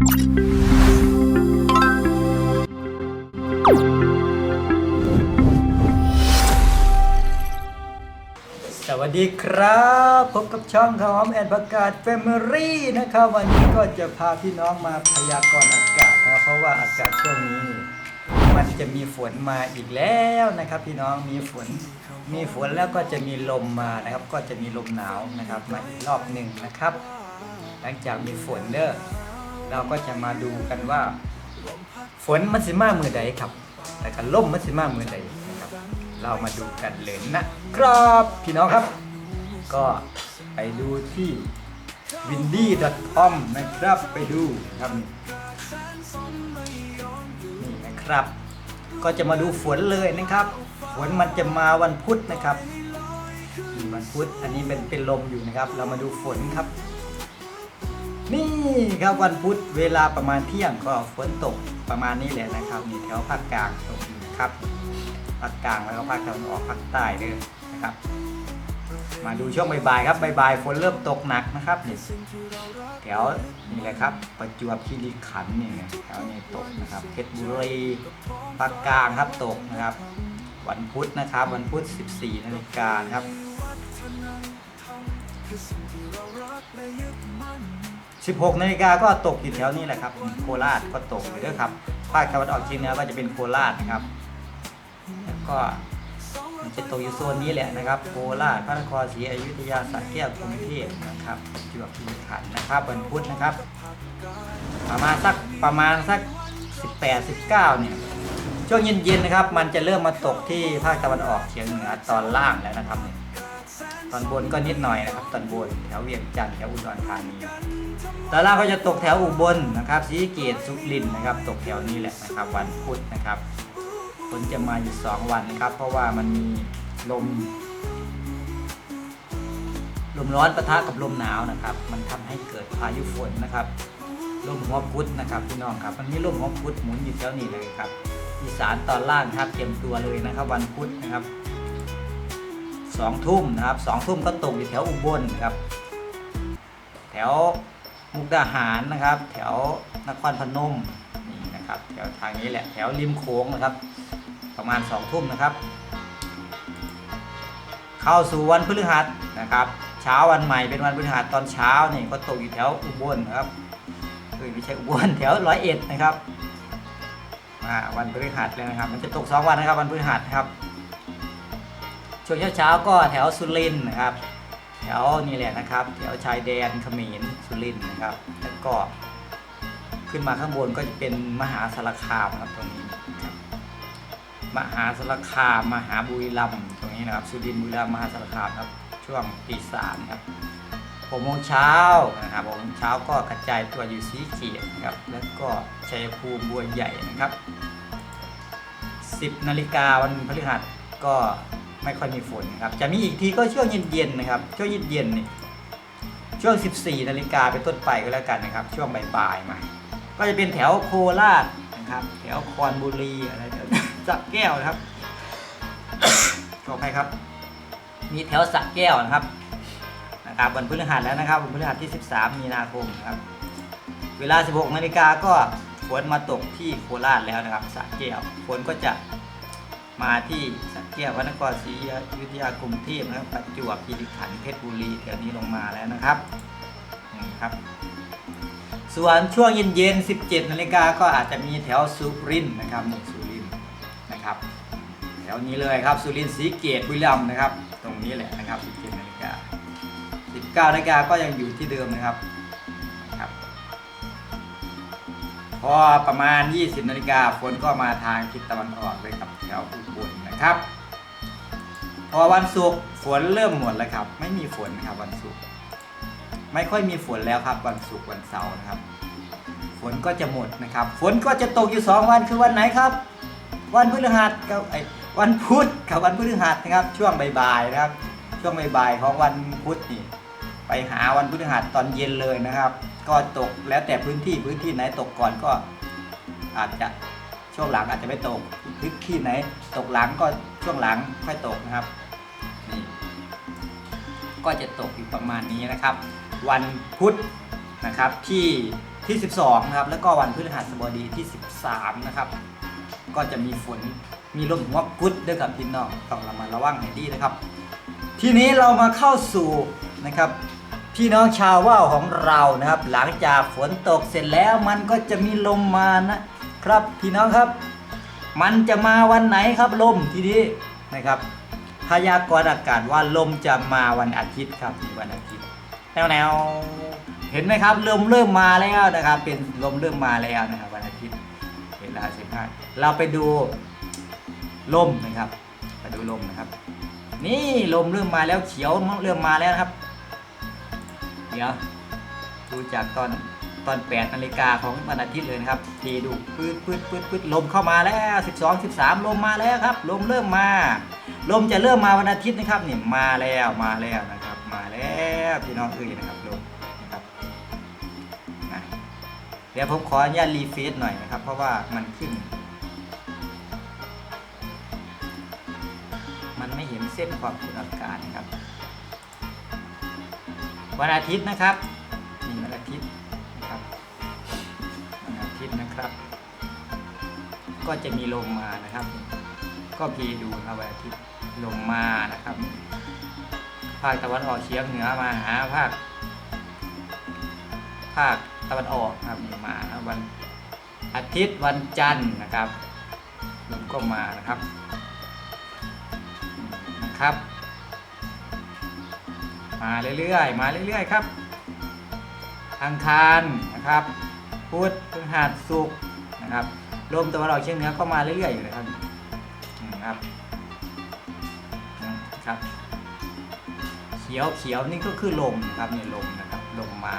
สวัสดีครับ พบกับช่องขอมแอนประกาศ Family นะครับ วันนี้ก็จะพาพี่น้องมาพยากรณ์อากาศนะครับเพราะว่าอากาศช่วงนี้ มันจะมีฝนมาอีกแล้วนะครับ พี่น้องมีฝนมีฝนแล้วก็จะมีลมมานะครับ ก็จะมีลมหนาวนะครับมาอีกรอบหนึ่งนะครับ หลังจากมีฝนเด้อ เราก็จะมาดูกันว่า ฝนมันสิมามือใดครับ แต่กันล่มมันสิมามือใดนะครับ เรามาดูกันเลยนะครับพี่น้องครับ ก็ไปดูที่ windy.com นะครับไปดูครับนี่นะครับ ก็จะมาดูฝนเลยนะครับ ฝนมันจะมาวันพุธนะครับวันพุธอันนี้เป็นเป็นลมอยู่นะครับ เรามาดูฝนครับ นี่ครับวันพุธเวลาประมาณเที่ยงก็ฝนตกประมาณนี้แหละนะครับนี่แถวภาคกลางตกอยู่ครับภาคกลางแล้วก็ภาคตะวันออกภาคใต้เลยนะครับ มาดูช่วงบ่ายๆครับบ่ายๆฝนเริ่มตกหนักนะครับนี่แถวนี่แหละครับ ประจวบคีรีขันธ์นี่แถวนี้ตกนะครับเพชรบุรีภาคกลางครับตกนะครับ วันพุธนะครับ วันพุธ 14นาฬิกาครับ 16นาฬิกาก็ตกอยู่แถวนี้แหละครับ โคราชก็ตกเลยด้วยครับ ภาคตะวันออกเฉียงเหนือก็จะเป็นโคราชนะครับ แล้วก็มันจะตกอยู่โซนนี้แหละนะครับ โคราช พระนครศรีอยุธยาสระแก้วกรุงเทพนะครับจวบคีรีขันธ์นะครับวันพุธนะครับ ประมาณสักประมาณสัก 18 19เนี่ยช่วงเย็นๆนะครับ มันจะเริ่มมาตกที่ภาคตะวันออกเฉียงเหนือตอนล่างแล้วนะครับเนี่ยตอนบนก็นิดหน่อยนะครับ ตอนบนแถวเวียงจันทร์แถวอุดรธานี ตอนล่างก็จะตกแถวอุบลนะครับศรีเกตสุรินทร์นะครับ ตกแถวนี้แหละนะครับ วันพุธนะครับฝนจะมาอยู่ 2 วันนะครับ เพราะว่ามันมีลม ลมร้อนปะทะกับลมหนาวนะครับ มันทำให้เกิดพายุฝนนะครับลมหัวพุธนะครับพี่น้องครับ มันมีลมหัวพุธหมุนอยู่แถวนี้เลยครับอีสานตอนล่างครับเตรียมตัวเลยนะครับ วันพุธนะครับสองทุ่มนะครับสองทุ่มก็ตกอยู่แถวอุบลนะครับ แถว มุกดาหารนะครับ แถวนครพนมนี่นะครับแถวทางนี้แหละแถวริมโขงนะครับ ประมาณสองทุ่มนะครับ เข้าสู่วันพฤหัสนะครับ เช้าวันใหม่เป็นวันพฤหัสตอนเช้านี่ก็ตกอยู่แถวอุบลนะครับเออไม่ใช่อุบลแถวร้อยเอ็ดนะครับมาวันพฤหัสเลยนะครับ มันจะตกสองวันนะครับวันพฤหัสครับช่วงเช้าๆก็แถวสุรินทร์นะครับ วนี่แหละนะครับ แถวชายแดนเขมรสุรินทร์นะครับ แล้วก็ขึ้นมาข้างบนก็จะเป็นมหาสารคามครับตรงนี้ครับมหาสารคามมหาบุรีรัมย์ตรงนี้นะครับ สุรินทร์บุรีรัมย์มหาสารคามครับ ช่วงตีสามครับหกโมงเช้านะครับหกโมงเช้าก็กระจายตัวอยู่สีเขียดนะครับ แล้วก็ชัยภูมิบัวใหญ่นะครับสิบนาฬิกาวันพฤหัสก็ ไม่ค่อยมีฝนนะครับ จะมีอีกทีก็ช่วงเย็นๆนะครับ ช่วงเย็นๆนี่ช่วง 14 นาฬิกาเป็นต้นไปก็แล้วกันนะครับ ช่วงบ่ายๆมา ก็จะเป็นแถวโคราชนะครับ แถวคอนบุรีอะไรแถวสักแก้วนะครับขออภัยครับ มีแถวสักแก้วนะครับ นะครับวันพฤหัสแล้วนะครับวันพฤหัสที่ 13 มีนาคมนะครับ เวลา 16 นาฬิกาก็ฝนมาตกที่โคราชแล้วนะครับสักแก้วฝนก็จะ มาที่สักแก้วพระนครศรีอยุธยากรุงเทพนะครับประจวบคีรีขันธ์เพชรบุรีแถวนี้ลงมาแล้วนะครับนี่ครับ ส่วนช่วงเย็นๆ 17นาฬิกาก็อาจจะมีแถวสุรินนะครับนี่สุรินนะครับ แถวนี้เลยครับสุรินทร์ศรีเกตบุรีรัมย์นะครับ ตรงนี้แหละนะครับ17นาฬิกา19นาฬิกาก็ยังอยู่ที่เดิมนะครับ พอประมาณ 20นาฬิกาฝนก็มาทางทิศตะวันออกเลยครับแถวอุบลนะครับ พอวันศุกร์ฝนเริ่มหมดแล้วครับ ไม่มีฝนนะครับวันศุกร์ไม่ค่อยมีฝนแล้วครับ วันศุกร์วันเสาร์นะครับ ฝนก็จะหมดนะครับ ฝนก็จะตกอยู่ 2 วันคือวันไหนครับ วันพฤหัสกับไอ้วันพุธกับวันพฤหัสนะครับ ช่วงบ่ายๆนะครับ ช่วงบ่ายๆของวันพุธนี่ไปหาวันพฤหัสตอนเย็นเลยนะครับ ก็ตกแล้วแต่พื้นที่พื้นที่ไหนตกก่อนก็อาจจะช่วงหลังอาจจะไม่ตกพื้นที่ไหน ตกหลังก็ช่วงหลังค่อยตกนะครับนี่ก็จะตกอยู่ประมาณนี้นะครับ วันพุธนะครับที่ที่ 12นะครับแล้วก็วันพฤหัสบดีที่ 13 นะครับ ก็จะมีฝนมีลมหัวกุดด้วยกับพี่น้องต้องระมัดระวังให้ดีนะครับ ทีนี้เรามาเข้าสู่นะครับ พี่น้องชาวว่าวของเรานะครับ หลังจากฝนตกเสร็จแล้วมันก็จะมีลมมานะครับพี่น้องครับ มันจะมาวันไหนครับลมทีนี้นะครับพยากรณ์อากาศว่าลมจะมาวันอาทิตย์ครับวันอาทิตย์แนวแนวเห็นไหมครับลมเริ่มมาแล้วนะครับ เป็นลมเริ่มมาแล้วนะครับ วันอาทิตย์เวลาสิบห้าเราไปดูลมนะครับไปดูลมนะครับ นี่ลมเริ่มมาแล้วเขียวเริ่มมาแล้วนะครับ เดี๋ยวดูจากตอนตอน8นาฬิกาของวันอาทิตย์เลยนะครับดีดูปืดปืดปืดปืดลมเข้ามาแล้ว 12 13 ลมมาแล้วครับ ลมเริ่มมา ลมจะเริ่มมาวันอาทิตย์นะครับนี่มาแล้วมาแล้วนะครับ มาแล้วพี่น้องเอ้ยนะครับลมนะครับนะเดี๋ยวผมขออนุญาตรีเฟซหน่อยนะครับ เพราะว่ามันขึ้น มันไม่เห็นเส้นความกดอากาศนะครับ วันอาทิตย์นะครับนี่วันอาทิตย์นะครับวันอาทิตย์นะครับ ก็จะมีลมมานะครับ ก็พีดูนะวันอาทิตย์ลมมานะครับ ภาคตะวันออกเฉียงเหนือมาหาภาค ภาคตะวันออกครับมาวันอาทิตย์วันจันทร์นะครับลมก็มานะครับนะครับ มาเรื่อยๆ มาเรื่อยๆครับ อังคารนะครับพุธพฤหัสศุกร์นะครับลมตะวันออกเฉียงเหนือก็มาเรื่อยๆอยู่นะครับอืมครับนะครับ เขียวเขียวนี่ก็คือลมนะครับนี่ลมนะครับลมมา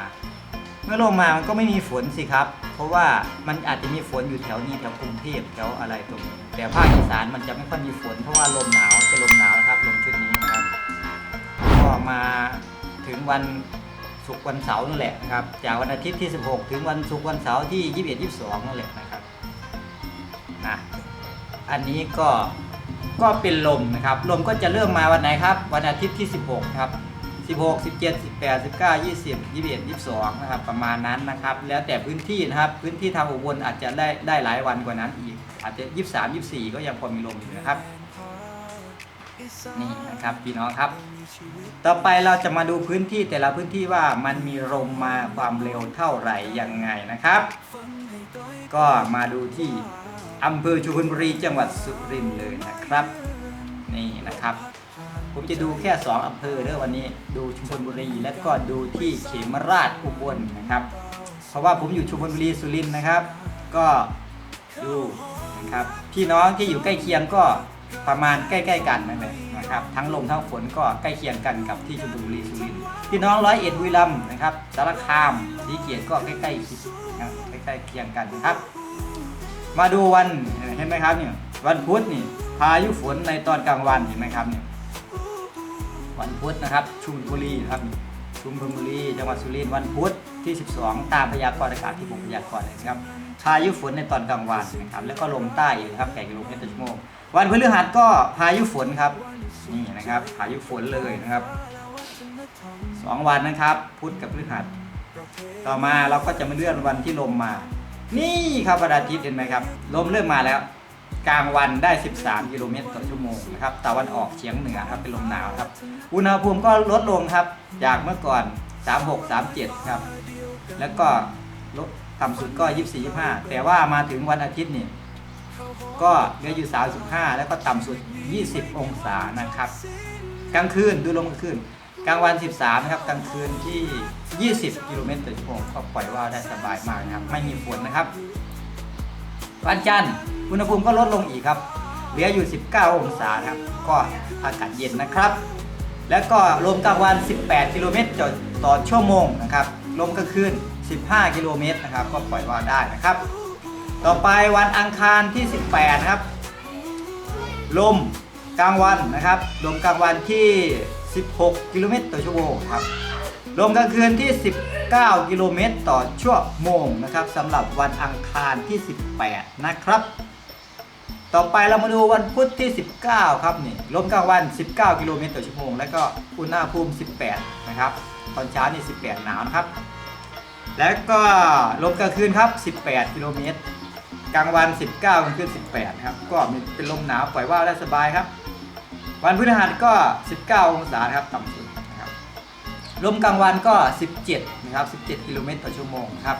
เมื่อลมมามันก็ไม่มีฝนสิครับ เพราะว่ามันอาจจะมีฝนอยู่แถวนี้แถวกรุงเทพแถวอะไรตรงนี้แต่ภาคอีสานมันจะไม่ค่อยมีฝนเพราะว่าลมหนาวเป็นลมหนาว มาถึงวันศุกร์วันเสาร์นั่นแหละนะครับ จากวันอาทิตย์ที่ 16 ถึงวันศุกร์วันเสาร์ที่ 21 22นั่นแหละนะครับนะอันนี้ก็ก็เป็นลมนะครับ ลมก็จะเริ่มมาวันไหนครับ วันอาทิตย์ที่ 16ครับ16 17 18 19 20 21 22นะครับประมาณนั้นนะครับ แล้วแต่พื้นที่นะครับพื้นที่ทางอุบลอาจจะได้ได้หลายวันกว่านั้นอีก อาจจะ 23 24 ก็ยังพอมีลมอยู่นะครับ นี่นะครับพี่น้องครับ ต่อไปเราจะมาดูพื้นที่แต่ละพื้นที่ว่ามันมีลมมาความเร็วเท่าไหร่ยังไงนะครับ ก็มาดูที่อำเภอชุมพลบุรีจังหวัดสุรินทร์เลยนะครับ นี่นะครับ ผมจะดูแค่ 2อำเภอเด้อวันนี้ดูชุมพลบุรีและก็ดูที่เขมราชอุบลนะครับ เพราะว่าผมอยู่ชุมพลบุรีสุรินทร์นะครับ ก็ดูนะครับพี่น้องที่อยู่ใกล้เคียงก็ ประมาณใกล้ๆกันนั่นแหละนะครับทั้งลมทั้งฝนก็ใกล้เคียงกันกับที่ชุมพลบุรีสุรินทร์พี่น้องร้อยเอ็ดบุรีรัมย์นะครับสารคามศรีเกียรติก็ใกล้ๆคิดนะใกล้ๆเคียงกันนะครับ มาดูวันเห็นไหมครับเนี่ยวันพุธนี่พายุฝนในตอนกลางวันเห็นไหมครับเนี่ยวันพุธนะครับชุมบุรีนะครับชุมบุรีจังหวัดสุรินทร์วันพุธที่ 12 ตามพยากรณ์อากาศที่ผมพยากรณ์เลยนะครับพายุฝนในตอนกลางวันนะครับแล้วก็ลมใต้อยู่นะครับแก่กิโลเมตรต่อชั่วโมง วันพฤหัสก็พายุฝนครับ นี่นะครับพายุฝนเลยนะครับสองวันนะครับ พุธกับพฤหัส ต่อมาเราก็จะมาเลื่อนวันที่ลมมา นี่ครับวันอาทิตย์เห็นไหมครับ ลมเริ่มมาแล้ว กลางวันได้ 13 กิโลเมตรต่อชั่วโมงนะครับตะวันออกเฉียงเหนือครับเป็นลมหนาวครับ อุณหภูมิก็ลดลงครับ จากเมื่อก่อน 36 37 ครับ แล้วก็ลดต่ำสุดก็ 24 25 แต่ว่ามาถึงวันอาทิตย์นี่ ก็เหลืออยู่ 35 แล้วก็ต่ำสุด 20 องศานะครับ กลางคืนดูลมกลางคืน กลางวัน 13 นะครับ กลางคืนที่ 20 กิโลเมตรต่อชั่วโมงก็ปล่อยว่าวได้สบายมากนะครับ ไม่มีฝนนะครับ วันจันทร์อุณหภูมิก็ลดลงอีกครับ เหลืออยู่ 19 องศานะครับ ก็อากาศเย็นนะครับ แล้วก็ลมกลางวัน 18 กิโลเมตรต่อชั่วโมงนะครับ ลมกลางคืน 15 กิโลเมตรนะครับ ก็ปล่อยว่าวได้นะครับ ต่อไปวันอังคารที่ 18 นะครับ ลมกลางวันนะครับ ลมกลางวันที่ 16 กิโลเมตรต่อชั่วโมงครับ ลมกลางคืนที่ 19 กิโลเมตรต่อชั่วโมงนะครับสำหรับวันอังคารที่ 18 นะครับ ต่อไปเรามาดูวันพุธที่ 19 ครับนี่ ลมกลางวัน 19 กิโลเมตรต่อชั่วโมง แล้วก็อุณหภูมิ 18 นะครับ ตอนเช้านี่ 18 หนาวนะครับ แล้วก็ลมกลางคืนครับ 18 กิโลเมตร กลางวัน 19กลางคืน18 ครับ ก็มีเป็นลมหนาวปล่อยว่าวได้สบายครับ วันพฤหัสก็ 19 องศาครับต่ำสุดนะครับลมกลางวันก็ 17 นะครับ 17 กิโลเมตรต่อชั่วโมงครับ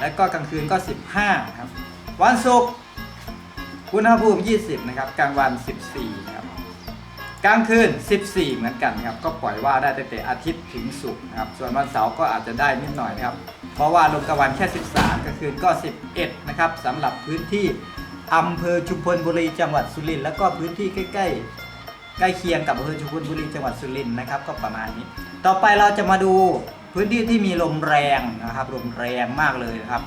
แล้วก็กลางคืนก็ 15 ครับ วันศุกร์อุณหภูมิ 20 นะครับ กลางวัน 14 นะครับ กลางคืน 14 เหมือนกันครับ ก็ปล่อยว่าได้ตั้งแต่อาทิตย์ถึงศุกร์นะครับ ส่วนวันเสาร์ก็อาจจะได้นิดหน่อยนะครับ เพราะว่าลมกลางวันแค่ 13กลางคืนก็ 11 นะครับสำหรับพื้นที่อำเภอชุมพลบุรีจังหวัดสุรินทร์แล้วก็พื้นที่ใกล้ๆ ใกล้เคียงกับอำเภอชุมพลบุรีจังหวัดสุรินทร์นะครับ ก็ประมาณนี้ ต่อไปเราจะมาดูพื้นที่ที่มีลมแรงนะครับลมแรงมากเลยนะครับ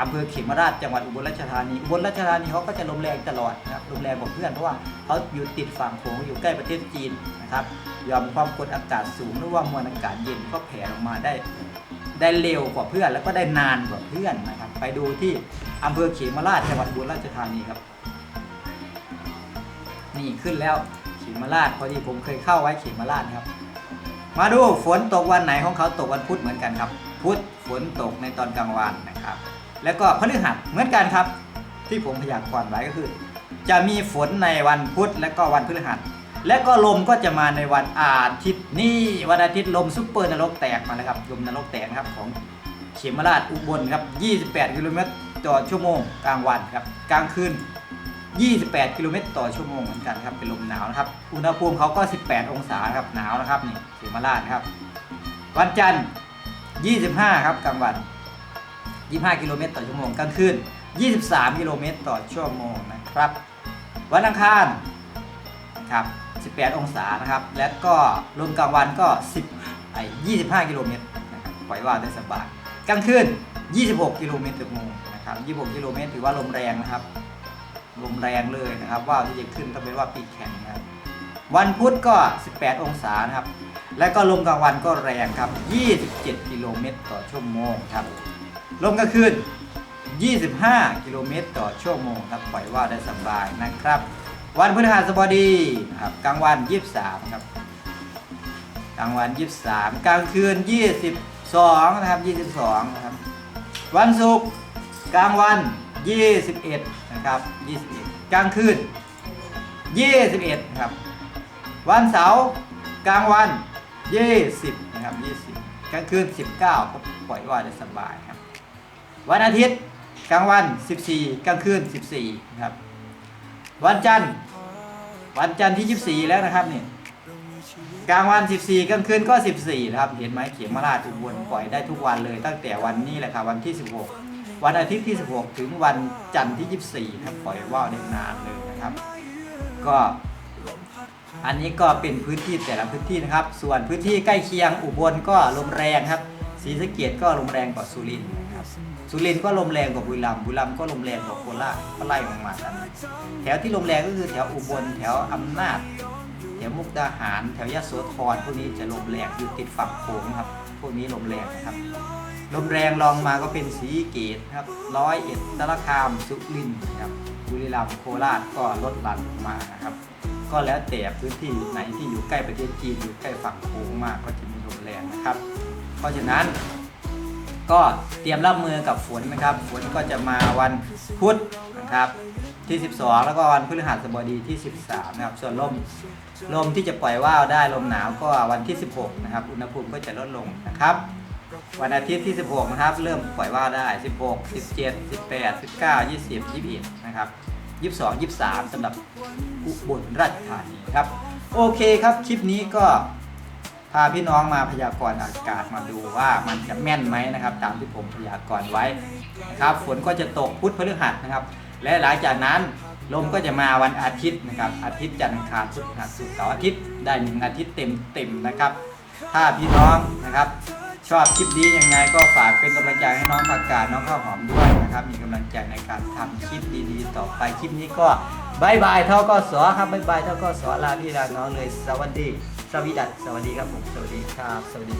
อำเภอเขมราชจังหวัดอุบลราชธานีอุบลราชธานีเขาก็จะลมแรงตลอดนะครับลมแรงกว่าเพื่อนเพราะว่าเขาอยู่ติดฝั่งโขงอยู่ใกล้ประเทศจีนนะครับยอมความกดอากาศสูงหรือว่ามวลอากาศเย็นก็แผ่ลงมาได้ ได้เร็วกว่าเพื่อน แล้วก็ได้นานกว่าเพื่อนนะครับ ไปดูที่อำเภอเขมราชจังหวัดอุบลราชธานีครับ นี่ขึ้นแล้วเขมราชพอดีผมเคยเข้าไว้เขมราชครับ มาดูฝนตกวันไหนของเขาตกวันพุธเหมือนกันครับ พุธฝนตกในตอนกลางวันนะครับ แล้วก็พฤหัสเหมือนกันครับ ที่ผมพยากรณ์ไว้ก็คือ จะมีฝนในวันพุธและก็วันพฤหัส และก็ลมก็จะมาในวันอาทิตย์นี่วันอาทิตย์ลมซุปเปอร์นรกแตกมาแล้วครับลมนรกแตกนะครับของเขมราชอุบลครับ 28 กิโลเมตรต่อชั่วโมงกลางวันครับกลางคืน 28 กิโลเมตรต่อชั่วโมงเหมือนกันครับเป็นลมหนาวนะครับอุณหภูมิเขาก็ 18 องศาครับหนาวนะครับนี่เขมราชครับ วันจันทร์ 25 ครับกลางวัน 25 กิโลเมตรต่อชั่วโมงกลางคืน 23 กิโลเมตรต่อชั่วโมงนะครับ วันอังคารครับ 18 องศานะครับ และก็ลมกลางวันก็ 10ไอ้25 กิโลเมตรนะครับปล่อยว่าได้สบายกลางคืน 26 กิโลเมตรต่อชั่วโมงนะครับ 26 กิโลเมตรถือว่าลมแรงนะครับ ลมแรงเลยนะครับว่าวที่จะขึ้นต้องเป็นว่าปีแข็งนะครับ วันพุธก็ 18 องศานะครับ และก็ลมกลางวันก็แรงครับ 27 กิโลเมตรต่อชั่วโมงครับ ลมกลางคืน25 กิโลเมตรต่อชั่วโมงครับปล่อยว่าได้สบายนะครับ วันพฤหัสบดีครับกลางวัน 23 ครับ กลางวัน 23 กลางคืน 22 นะครับ 22 นะครับ วันศุกร์กลางวัน 21 นะครับ 21 กลางคืน 21นะครับ วันเสาร์กลางวัน 20 นะครับ 20 กลางคืน 19 ก็ปล่อยว่าวได้สบายครับ วันอาทิตย์กลางวัน 14 กลางคืน 14 นะครับ วันจันทร์ วันจันทร์ที่ 24 แล้วนะครับนี่กลางวัน 14 กลางคืนก็ 14นะครับ เห็นไหมเขียนมาราชอุบลปล่อยได้ทุกวันเลย ตั้งแต่วันนี้แหละครับวันที่ 16 วันอาทิตย์ที่ 16 ถึงวันจันทร์ที่ 24ครับปล่อยว่าวได้นานเลยนะครับ ก็อันนี้ก็เป็นพื้นที่แต่ละพื้นที่นะครับ ส่วนพื้นที่ใกล้เคียงอุบลก็ลมแรงครับศรีสะเกียดก็ลมแรงกว่าสุรินทร์ สุรินทร์ก็ลมแรงกว่าบุรีรัมย์บุรีรัมย์ก็ลมแรงกว่าโคราชก็ไล่ลงมากันแถวที่ลมแรงก็คือแถวอุบลแถวอำนาจแถวมุกดาหารแถวยะโสธรพวกนี้จะลมแรงอยู่ติดฝั่งโขงครับ พวกนี้ลมแรงนะครับลมแรงลองมาก็เป็นสีเกตครับร้อยเอ็ดสารคามสุรินทร์ครับบุรีรัมย์โคราชก็ลดหลั่นมานะครับ ก็แล้วแต่พื้นที่ไหนที่อยู่ใกล้ประเทศจีนอยู่ใกล้ฝั่งโขงมากก็จะมีลมแรงนะครับ เพราะฉะนั้น ก็เตรียมรับมือกับฝนนะครับ ฝนก็จะมาวันพุธนะครับที่ 12 แล้วก็วันพฤหัสบดีที่ 13 นะครับ ส่วนลมลมที่จะปล่อยว่าวได้ลมหนาวก็วันที่ 16 นะครับ อุณหภูมิก็จะลดลงนะครับ วันอาทิตย์ที่ 16 นะครับ เริ่มปล่อยว่าวได้ 16 17 18 19 20 21 นะครับ 22 23สำหรับอุบลราชธานีครับ โอเคครับ คลิปนี้ก็ พาพี่น้องมาพยากรณ์อากาศมาดูว่ามันจะแม่นไหมนะครับ ตามที่ผมพยากรณ์ไว้นะครับฝนก็จะตกพุธพฤหัสนะครับ และหลังจากนั้นลมก็จะมาวันอาทิตย์นะครับ อาทิตย์จันทร์อังคารพุธพฤหัสศุกร์เสาร์อาทิตย์ได้หนึ่งอาทิตย์เต็มเต็มนะครับ ถ้าพี่น้องนะครับ ชอบคลิปนี้ยังไงก็ฝากเป็นกำลังใจให้น้องผักกาดน้องข้าวหอมด้วยนะครับ มีกำลังใจในการทำคลิปดีๆ ต่อไปคลิปนี้ก็บายบายเท่าก็สอครับบายบายเท่าก็สอลาพี่ลาน้องเลยสวัสดี สวัสดีครับผมสวัสดีครับ สวัสดี